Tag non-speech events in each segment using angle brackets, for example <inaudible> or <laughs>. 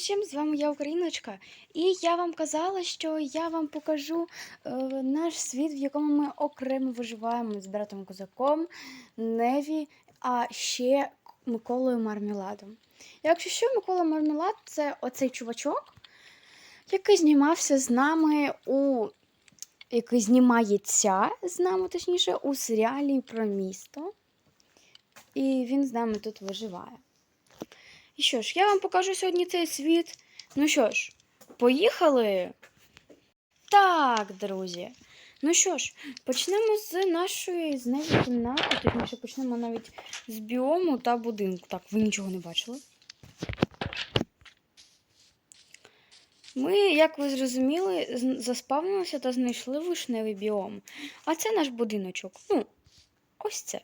всім, з вами я Україночка. І я вам казала, що я вам покажу е, наш світ, в якому ми окремо виживаємо з братом Козаком, Неві, а ще Миколою Мармеладом. Якщо що, Микола Мармелад це оцей чувачок, який знімався з нами у. який знімається з нами, точніше, у серіалі про місто. І він з нами тут виживає. І що ж, я вам покажу сьогодні цей світ. Ну що ж, поїхали. Так, друзі. Ну що ж, почнемо з нашої з неї кімнати, точніше почнемо навіть з біому та будинку. Так, ви нічого не бачили. Ми, як ви зрозуміли, заспавнилися та знайшли вишневий біом. А це наш будиночок. Ну, ось це.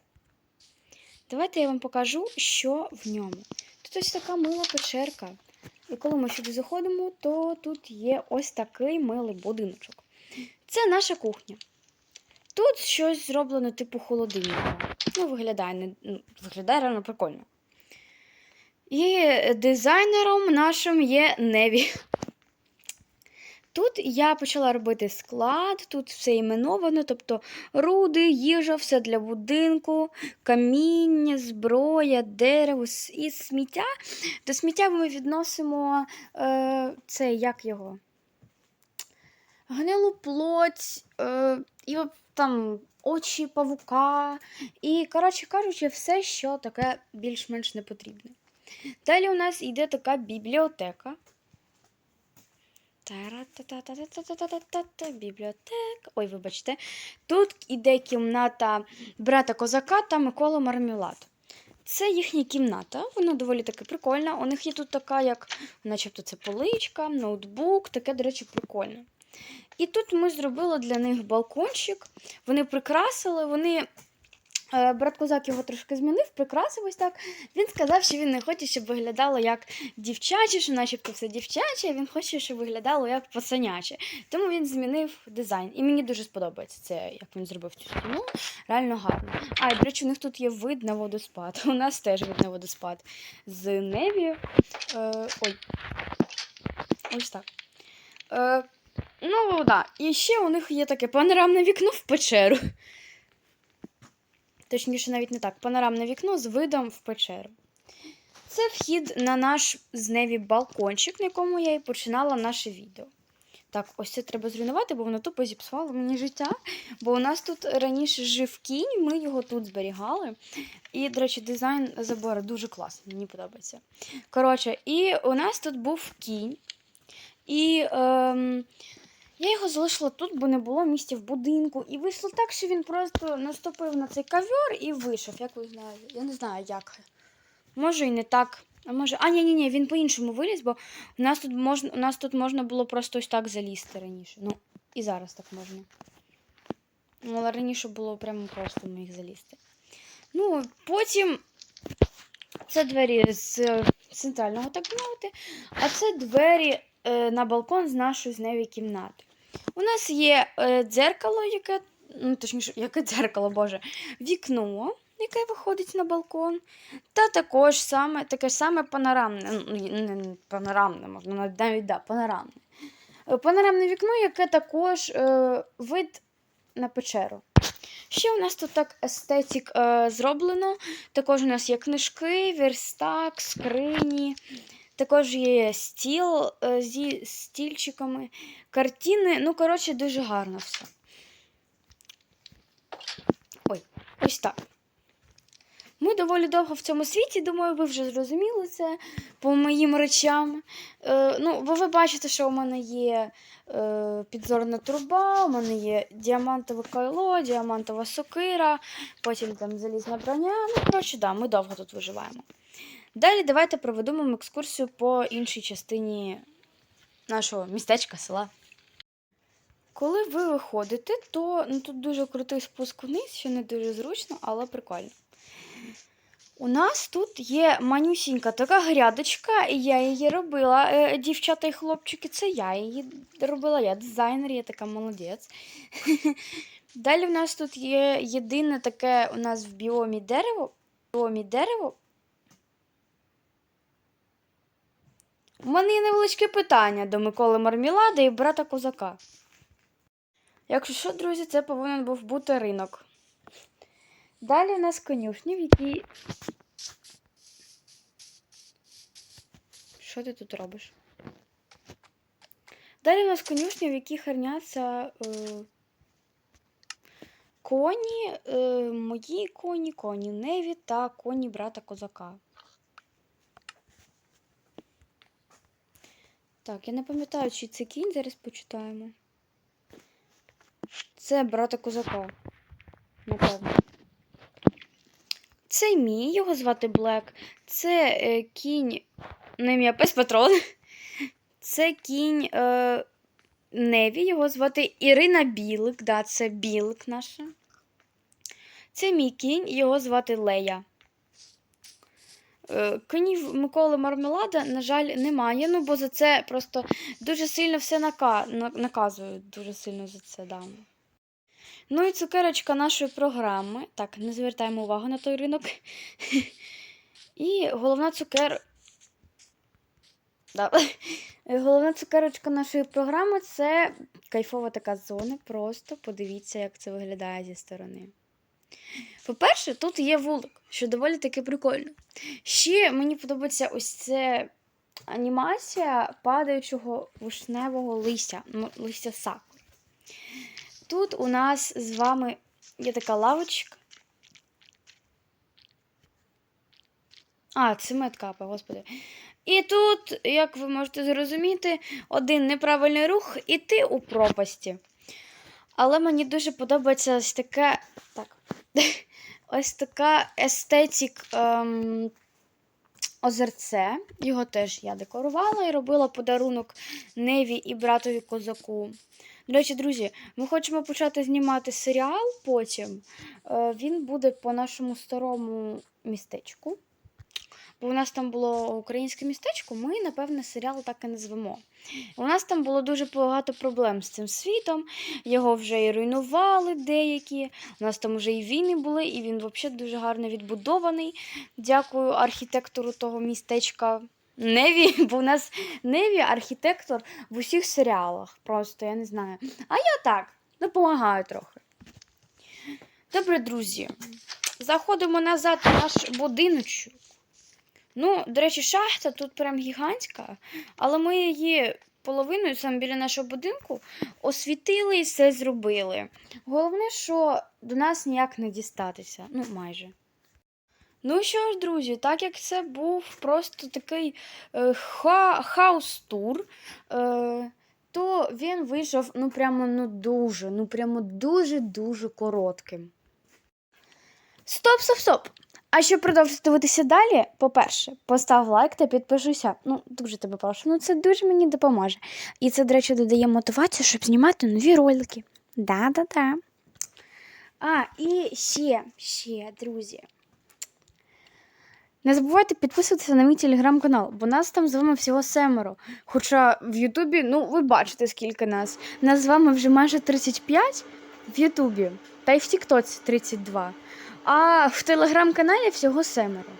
Давайте я вам покажу, що в ньому. Тут ось така мила печерка. І коли ми сюди заходимо, то тут є ось такий милий будиночок. Це наша кухня. Тут щось зроблено типу холодильника. Ну, виглядає, не, ну, виглядає реально прикольно. І дизайнером нашим є Неві. Тут я почала робити склад, тут все іменовано, тобто руди, їжа, все для будинку, каміння, зброя, дерево і сміття. До сміття ми відносимо е, це як його? Гнилу плоть, е, і там очі павука. І, коротше кажучи, все, що таке більш-менш не потрібне. Далі у нас йде така бібліотека. Бібліотека. Ой, вибачте. Тут іде кімната брата козака та Микола Мармюлат. Це їхня кімната, вона доволі таки прикольна. У них є тут така, як, начебто, це поличка, ноутбук, таке, до речі, прикольне. І тут ми зробили для них балкончик. Вони прикрасили, вони е, Брат козак його трошки змінив, прикрасив ось так. Він сказав, що він не хоче, щоб виглядало як дівчаче, що начебто все дівчаче, він хоче, щоб виглядало як пацаняче. Тому він змінив дизайн. І мені дуже сподобається це, як він зробив цю стіну. Реально гарно. А, і, до речі, у них тут є вид на водоспад. <laughs> У нас теж вид на водоспад. З Неві. Е, ой. Ось так. Е, ну, так. Да. І ще у них є таке панорамне вікно в печеру. Точніше, навіть не так. Панорамне вікно з видом в печеру. Це вхід на наш з балкончик, на якому я і починала наше відео. Так, ось це треба зруйнувати, бо воно тупо зіпсувало мені життя. Бо у нас тут раніше жив кінь, ми його тут зберігали. І, до речі, дизайн забору дуже класний, мені подобається. Коротше, і у нас тут був кінь. І ем, я його залишила тут, бо не було місця в будинку. І вийшло так, що він просто наступив на цей ковер і вийшов. Як ви знаєте? Я не знаю, як. Може і не так. А може. А, ні, ні, ні, він по-іншому виліз, бо у нас тут можна, у нас тут можна було просто ось так залізти раніше. Ну, і зараз так можна. Ну, але раніше було прямо просто міг залізти. Ну, потім це двері з е, центрального, так мовити, а це двері на балкон з нашої з нею кімнати. У нас є е, дзеркало, яке, ну, точніше, яке дзеркало, боже, вікно, яке виходить на балкон. Та також саме, таке саме панорамне, ну, не, не панорамне, можна навіть да, панорамне. Е, Панорамне вікно, яке також е, вид на печеру. Ще у нас тут так естетик е, зроблено. Також у нас є книжки, верстак, скрині. Також є стіл е, зі стільчиками, картини. Ну, коротше, дуже гарно все. Ой, ось так. Ми доволі довго в цьому світі, думаю, ви вже зрозуміли це по моїм речам. Е, ну, бо ви бачите, що у мене є е, підзорна труба, у мене є діамантове кайло, діамантова сокира, потім там залізна броня. Ну, коротше, да, ми довго тут виживаємо. Далі давайте проведемо екскурсію по іншій частині нашого містечка, села. Коли ви виходите, то ну, тут дуже крутий спуск вниз, що не дуже зручно, але прикольно. У нас тут є манюсінька така грядочка, і я її робила. Е, дівчата і хлопчики, це я її робила, я дизайнер, я така молодець. <laughs> Далі в нас тут є єдине таке у нас в біомі дерево. Біомі дерево. У мене є невеличке питання до Миколи Мармілади і брата Козака. Якщо що, друзі, це повинен був бути ринок. Далі у нас конюшні, в якій. Що ти тут робиш? Далі у нас конюшня, в якій храняться е, коні, е, мої коні, коні Неві та коні брата Козака. Так, я не пам'ятаю, чи це кінь, зараз почитаємо. Це брата Козака. Напевно. Це мій, його звати Блек. Це е, кінь. Не ім'я пес патрон. Це кінь е, Неві, його звати Ірина Білик. Да, це Білик наша. Це мій кінь, його звати Лея. Е, Конів Миколи Мармелада, на жаль, немає. Ну, бо за це просто дуже сильно все нака... наказують. Дуже сильно за це да. Ну і цукерочка нашої програми. Так, не звертаємо увагу на той ринок. <laughs> І головна цукер. Да. <laughs> Головна цукерочка нашої програми це кайфова така зона. Просто подивіться, як це виглядає зі сторони. По-перше, тут є вулик, що доволі таки прикольно. Ще мені подобається ось це анімація падаючого вишневого листя, ну, листя сакури. Тут у нас з вами є така лавочка. А, це медкапа, господи. І тут, як ви можете зрозуміти, один неправильний рух і ти у пропасті. Але мені дуже подобається ось таке. Так. <laughs> Ось така естетик ем, озерце. Його теж я декорувала і робила подарунок Неві і братові козаку. До речі, друзі, ми хочемо почати знімати серіал потім. Е, Він буде по нашому старому містечку. Бо у нас там було українське містечко, ми, напевне, серіал так і назвемо. У нас там було дуже багато проблем з цим світом. Його вже і руйнували деякі. У нас там вже і війни були, і він взагалі дуже гарно відбудований. Дякую архітектору того містечка. Неві, <laughs> бо у нас Неві архітектор в усіх серіалах. Просто я не знаю. А я так, допомагаю трохи. Добре, друзі. Заходимо назад в наш будиночок. Ну, до речі, шахта тут прям гігантська, але ми її половиною саме біля нашого будинку освітили і все зробили. Головне, що до нас ніяк не дістатися. Ну, майже. Ну що ж, друзі, так як це був просто такий е, ха- хаус-тур, е, то він вийшов ну прямо ну дуже, ну прямо дуже-дуже коротким. Стоп, стоп, стоп! А щоб продовжити дивитися далі, по-перше, постав лайк та підпишися. Ну, дуже тебе прошу. Ну, це дуже мені допоможе. І це, до речі, додає мотивацію, щоб знімати нові ролики. Да-да-да. А, і ще, ще, друзі. Не забувайте підписуватися на мій телеграм-канал, бо нас там з вами всього семеро. Хоча в Ютубі, ну, ви бачите, скільки нас. Нас з вами вже майже 35 в Ютубі, та й в Тіктоці 32. А в телеграм-каналі всього семеро.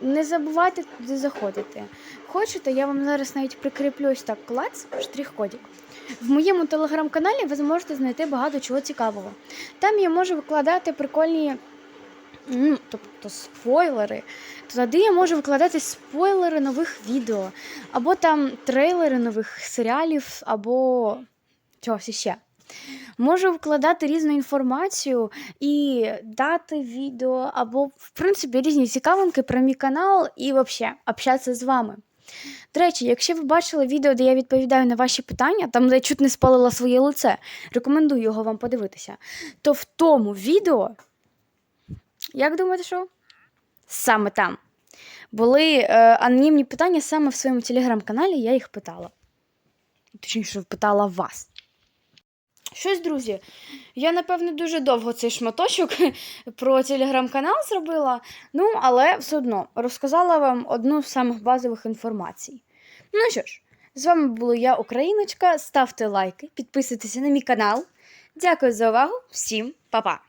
Не забувайте туди заходити. Хочете, я вам зараз навіть прикріплю ось так клац, штрих-кодик. В моєму телеграм-каналі ви зможете знайти багато чого цікавого. Там я можу викладати прикольні, ну, тобто спойлери. Туди я можу викладати спойлери нових відео, або там трейлери нових серіалів, або чогось іще. Можу вкладати різну інформацію і дати відео, або, в принципі, різні цікавинки про мій канал і взагалі общатися з вами. До речі, якщо ви бачили відео, де я відповідаю на ваші питання, там де я чуть не спалила своє лице, рекомендую його вам подивитися. То в тому відео, як думаєте, що? Саме там. Були е, анонімні питання саме в своєму телеграм-каналі, я їх питала. Точніше, питала вас. Щось, друзі, я, напевно, дуже довго цей шматочок <laughs> про телеграм-канал зробила, ну, але все одно розказала вам одну з самих базових інформацій. Ну що ж, з вами була я, Україночка. Ставте лайки, підписуйтеся на мій канал. Дякую за увагу, всім па-па!